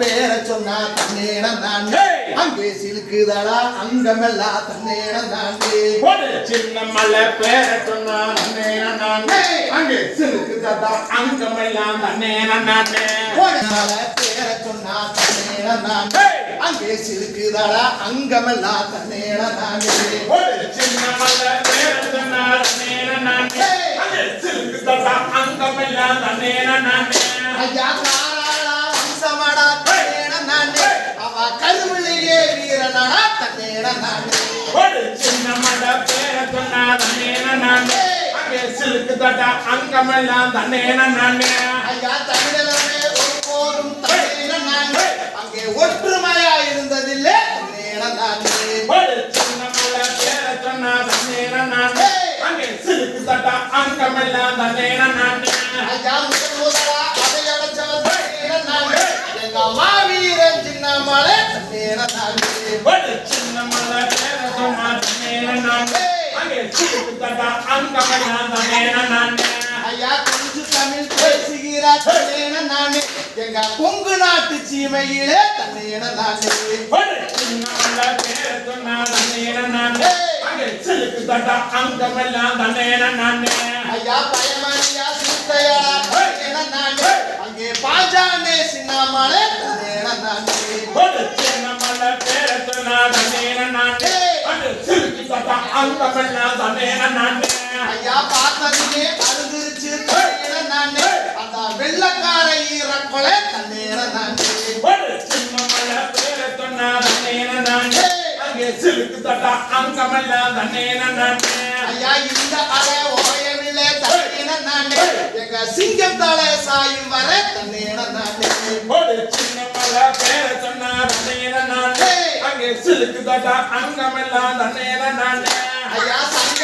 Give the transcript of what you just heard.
பேர சொன்னா நான் ஏய்! அங்கே சிலுக்குதடா அங்கமெல்லாம் நானே ஒரு சின்ன மலை பேர சொன்னா நானே ஏய்! அங்கே சிலுக்குதடா அங்கமெல்லாம் தன்னே நானே போனால பேர சொன்னா நான் ஏய்! அங்கே சிலுக்குதடா அங்கமெல்லாம் நானே ஒரு சின்ன மலை பேர சொன்னா நானே ஏய்! அங்கே சிலுக்குதடா அங்கமெல்லாம் தன்னே நானே ஐயா வீரனடா தன்னேன நானே ஒரு சின்ன மலை பேர சொன்னா நன்னே நானே அங்கே சிலுக்குதடா அங்கமெல்லாம் தன்னே நானே ஐயா தமிழனமே ஒருபோதும் தன்னேன அங்கே ஒற்றுமையா இருந்ததில்லை தன்னேன நானே ஒரு சின்ன பேர சொன்னா அங்கே அங்கமெல்லாம் தன்னே நானே தன்னே நானே ஐயா கொஞ்சம் தமிழ் பேசுகிறார் தன்னேன நானே. எங்க கொங்கு நாட்டு சீமையிலே சொன்னா நன்னே நானே. சிலுக்குதடா அங்கமெல்லாம் தன்னே நானே ஐயா பயமணியா சித்தையடா தன்னேன நானே. அங்கே பாஜானே சின்னமலை தன்னேன நானே ஒரு சின்ன மலை பேர சொன்னா நன்னே நானே அங்கே சிலுக்குதடா அங்கமெல்லாம் தன்னே நானே. ஐயா பார்த்ததுமே அழுதுருச்சு. நானே. அந்த வெள்ளக்கார ஈரக்கொலை தன்னேன நானே. சின்ன மலை பேர சொன்னா நன்னே நானே. அங்கே சிலுக்குதடா அங்கமெல்லாம் தன்னே நானே. ஐயா இந்த அலை ஓயவில்லை தன்னேன நானே. எங்க சிங்கம் தலை சாயும் வரை தன்னேன நானே. சின்ன மலை பேர சொன்னா தன்னேன எச்சலுக்கு தாட்டா அங்கமெல்லாம் தன்னேன நானே ஐயா சங்க.